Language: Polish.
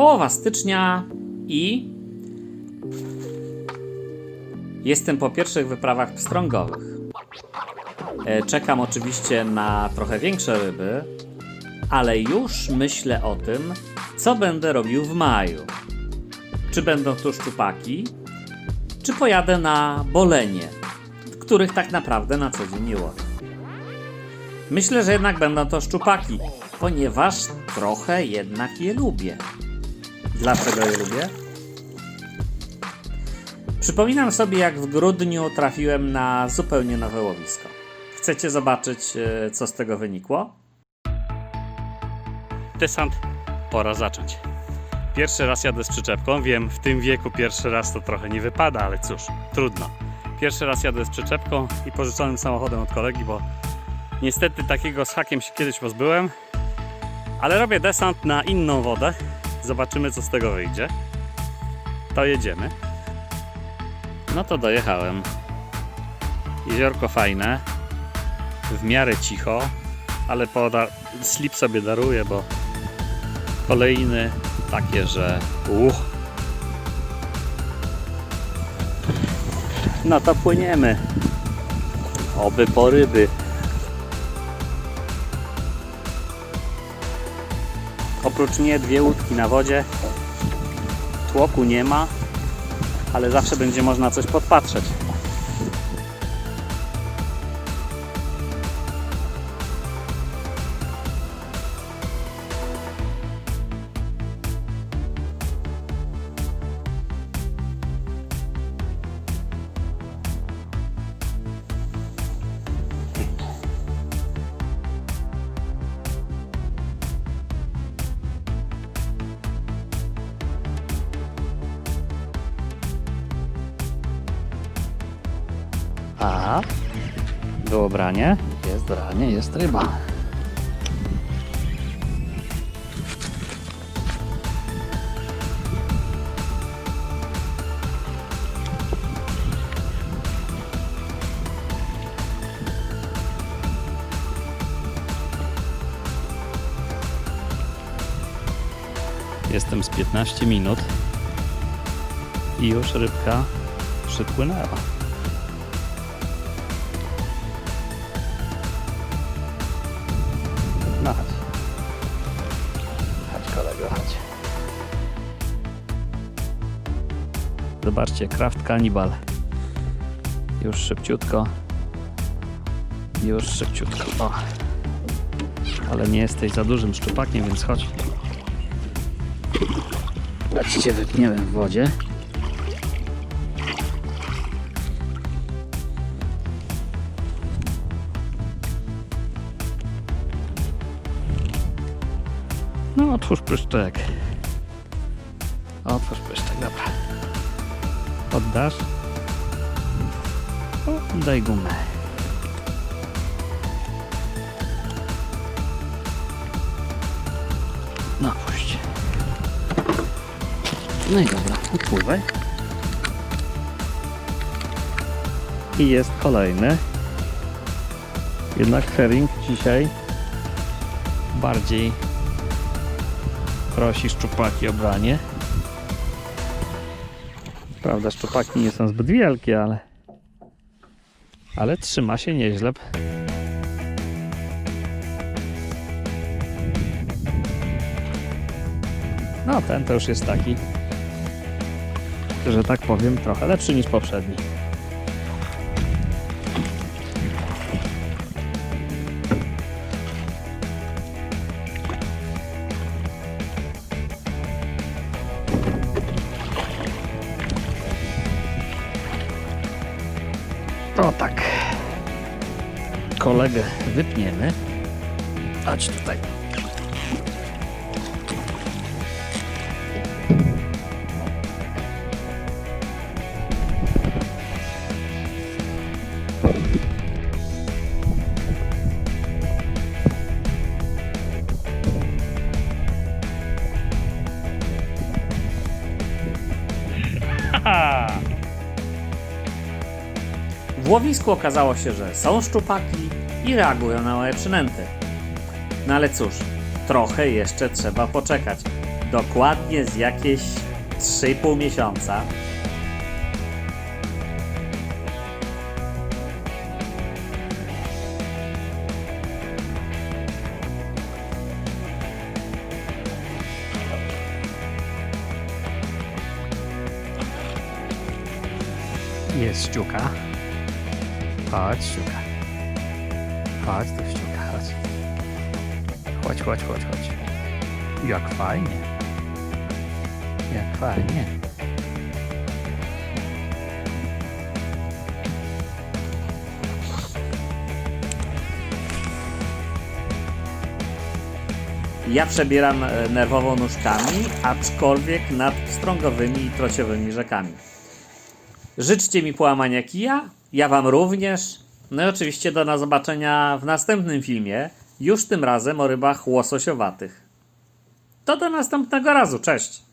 Połowa stycznia i jestem po pierwszych wyprawach pstrągowych. E, Czekam oczywiście na trochę większe ryby, ale już myślę o tym, co będę robił w maju. Czy będą to szczupaki, czy pojadę na bolenie, których tak naprawdę na co dzień nie łowię. Myślę, że jednak będą to szczupaki, ponieważ trochę jednak je lubię. Dlaczego je lubię? Przypominam sobie, jak w grudniu trafiłem na zupełnie nowe łowisko. Chcecie zobaczyć, e, co z tego wynikło? Desant, pora zacząć. Pierwszy raz jadę z przyczepką, wiem, w tym wieku pierwszy raz to trochę nie wypada, ale cóż, trudno. Pierwszy raz jadę z przyczepką i pożyczonym samochodem od kolegi, bo niestety takiego z hakiem się kiedyś pozbyłem, ale robię desant na inną wodę. Zobaczymy, co z tego wyjdzie. To jedziemy. No to dojechałem. Jeziorko fajne, w miarę cicho, ale poda- slip sobie daruję, bo kolejny takie, że uch. No to płyniemy. Oby po ryby. Oprócz dwie łódki na wodzie. Tłoku nie ma, ale zawsze będzie można coś podpatrzeć. A, było branie. Jest branie, jest ryba. Jestem z 15 minut i już rybka przypłynęła. Zobaczcie, Kraft Cannibal. Już szybciutko. Już szybciutko. O. Ale nie jesteś za dużym szczupakiem, więc chodź. Ci cię wypniemy w wodzie. No, otwórz pyszczek. Otwórz pyszczek, dobra. Oddasz? O, daj gumę. No, puść. No i dobra, odpływaj. I jest kolejny. Jednak herring dzisiaj bardziej prosi szczupaki o branie. Prawda, szczupaki nie są zbyt wielkie, ale ale trzyma się nieźle. No, ten to już jest taki, że tak powiem, trochę lepszy niż poprzedni. O tak. Kolegę wypniemy. Chodź tutaj. W łowisku okazało się, że są szczupaki i reagują na moje przynęty. No ale cóż, trochę jeszcze trzeba poczekać, dokładnie z jakieś 3,5 miesiąca. Jest szczuka. Chodź, szczuka. Chodź tu, szczuka, chodź. Chodź, chodź, chodź, chodź. Jak fajnie. Jak fajnie. Ja przebieram e, nerwowo nóżkami, aczkolwiek nad pstrągowymi i trociowymi rzekami. Życzcie mi połamania kija, ja wam również. No i oczywiście do zobaczenia w następnym filmie, już tym razem o rybach łososiowatych. To do następnego razu, cześć!